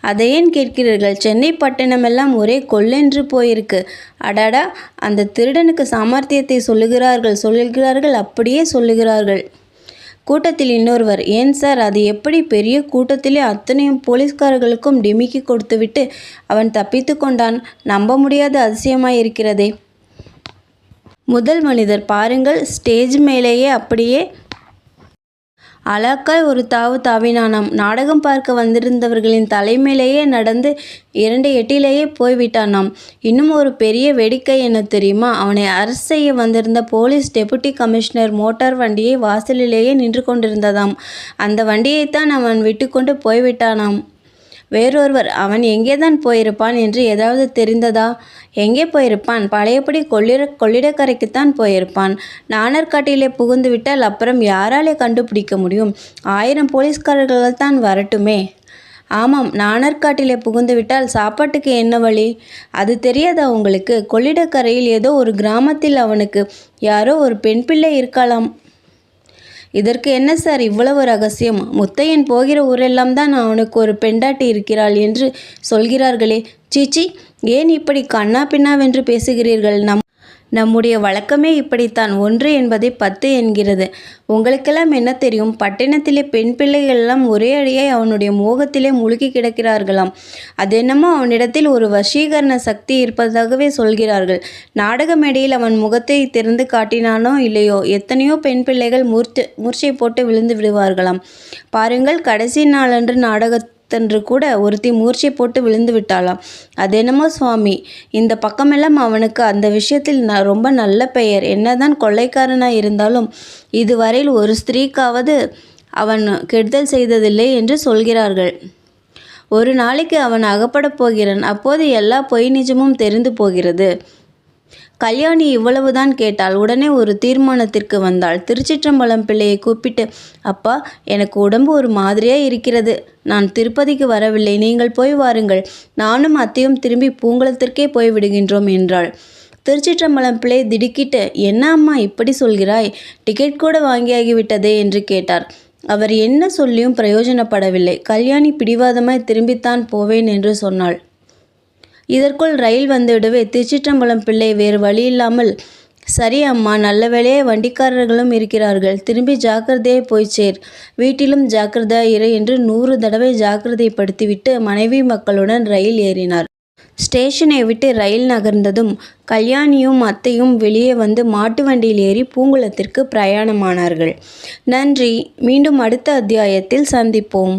அதை ஏன் கேட்கிறீர்கள்? சென்னை பட்டணமெல்லாம் ஒரே கொள்ளென்று போயிருக்கு. அடாடா அந்த திருடனுக்கு சாமர்த்தியத்தை சொல்லுகிறார்கள் சொல்லுகிறார்கள் அப்படியே சொல்லுகிறார்கள். கூட்டத்தில் இன்னொருவர் ஏன் சார் அது எப்படி பெரிய கூட்டத்திலே அத்தனையும் போலீஸ்காரர்களுக்கும் டிமிக்கி கொடுத்துவிட்டு அவன் தப்பித்து கொண்டான்? நம்ப முடியாத அதிசயமாயிருக்கிறதே. முதல் மனிதர் பாருங்கள் ஸ்டேஜ் மேலேயே அப்படியே அலாக்காய் ஒரு தாவு தாவினானாம். நாடகம் பார்க்க வந்திருந்தவர்களின் தலைமையிலேயே நடந்து இரண்டு எட்டிலேயே போய்விட்டானாம். இன்னும் ஒரு பெரிய வேடிக்கை என்ன தெரியுமா? அவனை அரசு செய்ய வந்திருந்த போலீஸ் டெபுட்டி கமிஷனர் மோட்டார் வண்டியை வாசலிலேயே நின்று கொண்டிருந்ததாம். அந்த வண்டியைத்தான் அவன் விட்டுக்கொண்டு போய்விட்டானாம். வேறொருவர் அவன் எங்கேதான் போயிருப்பான் என்று ஏதாவது தெரிந்ததா? எங்கே போயிருப்பான்? பழையபடி கொள்ளிட கொள்ளிடக்கரைக்குத்தான் போயிருப்பான். நாணர்காட்டிலே புகுந்து விட்டால் அப்புறம் யாராலே கண்டுபிடிக்க முடியும்? ஆயிரம் போலீஸ்காரர்கள் தான் வரட்டுமே. ஆமாம் நாணர்காட்டிலே புகுந்துவிட்டால் சாப்பாட்டுக்கு என்ன வழி? அது தெரியாதா உங்களுக்கு? கொள்ளிடக்கரையில் ஏதோ ஒரு கிராமத்தில் அவனுக்கு யாரோ ஒரு பெண் பிள்ளை இருக்கலாம். இதற்கு என்ன சார் இவ்வளவு ரகசியம்? முத்தையன் போகிற ஊரெல்லாம் தான் அவனுக்கு ஒரு பெண்டாட்டி இருக்கிறாள் என்று சொல்கிறார்களே. சீச்சி ஏன் இப்படி கண்ணா பின்னாவென்று பேசுகிறீர்கள்? நம் நம்முடைய வழக்கமே இப்படித்தான். ஒன்று என்பதை பத்து என்கிறது. உங்களுக்கெல்லாம் என்ன தெரியும்? பட்டணத்திலே பெண் பிள்ளைகள் எல்லாம் ஒரே அடியாய் அவனுடைய மோகத்திலே முழுகி கிடக்கிறார்களாம். அதென்னமோ அவனிடத்தில் ஒரு வசீகரண சக்தி இருப்பதாகவே சொல்கிறார்கள். நாடக மேடையில் அவன் முகத்தை திறந்து காட்டினானோ இல்லையோ? எத்தனையோ பெண் பிள்ளைகள் மூர்ச்சை மூர்ச்சை போட்டு விழுந்து விடுவார்களாம். பாருங்கள் கடைசி நாளன்று நாடக தன்று கூட ஒருத்தி மூர்ச்சை போட்டு விழுந்து விட்டாளாம். அதென்னமோ சுவாமி இந்த பக்கமெல்லாம் அவனுக்கு அந்த விஷயத்தில் ந ரொம்ப நல்ல பெயர். என்னதான் கொள்ளைக்காரனாக இருந்தாலும் இதுவரையில் ஒரு ஸ்திரீக்காவது அவன் கெடுதல் செய்ததில்லை என்று சொல்கிறார்கள். ஒரு நாளைக்கு அவன் அகப்படப் போகிறான். அப்போது எல்லா பொய் நிஜமும் தெரிந்து போகிறது. கல்யாணி இவ்வளவுதான் கேட்டால் உடனே ஒரு தீர்மானத்திற்கு வந்தாள். திருச்சிற்றம்பலம் பிள்ளையை கூப்பிட்டு அப்பா எனக்கு உடம்பு ஒரு மாதிரியாக இருக்கிறது. நான் திருப்பதிக்கு வரவில்லை. நீங்கள் போய் வாருங்கள். நானும் அத்தையும் திரும்பி பூங்குளத்திற்கே போய் விடுகின்றோம் என்றாள். திருச்சிற்றம்பலம் பிள்ளை திடுக்கிட்டு என்ன அம்மா இப்படி சொல்கிறாய்? டிக்கெட் கூட வாங்கியாகிவிட்டதே என்று கேட்டார். அவர் என்ன சொல்லியும் பிரயோஜனப்படவில்லை. கல்யாணி பிடிவாதமாய் திரும்பித்தான் போவேன் என்று சொன்னாள். இதற்குள் ரயில் வந்துவிடவே திருச்சிற்றம்பலம் பிள்ளை வேறு வழி இல்லாமல் சரி அம்மா நல்ல வேலையே வண்டிக்காரர்களும் இருக்கிறார்கள். திரும்பி ஜாக்கிரதையை போய் சேர். வீட்டிலும் ஜாக்கிரதா இரு என்று நூறு தடவை ஜாக்கிரதைப்படுத்திவிட்டு மனைவி மக்களுடன் ரயில் ஏறினார். ஸ்டேஷனை விட்டு ரயில் நகர்ந்ததும் கல்யாணியும் அத்தையும் வெளியே வந்து மாட்டு வண்டியில் ஏறி பூங்குளத்திற்கு பிரயாணமானார்கள். நன்றி. மீண்டும் அடுத்த அத்தியாயத்தில் சந்திப்போம்.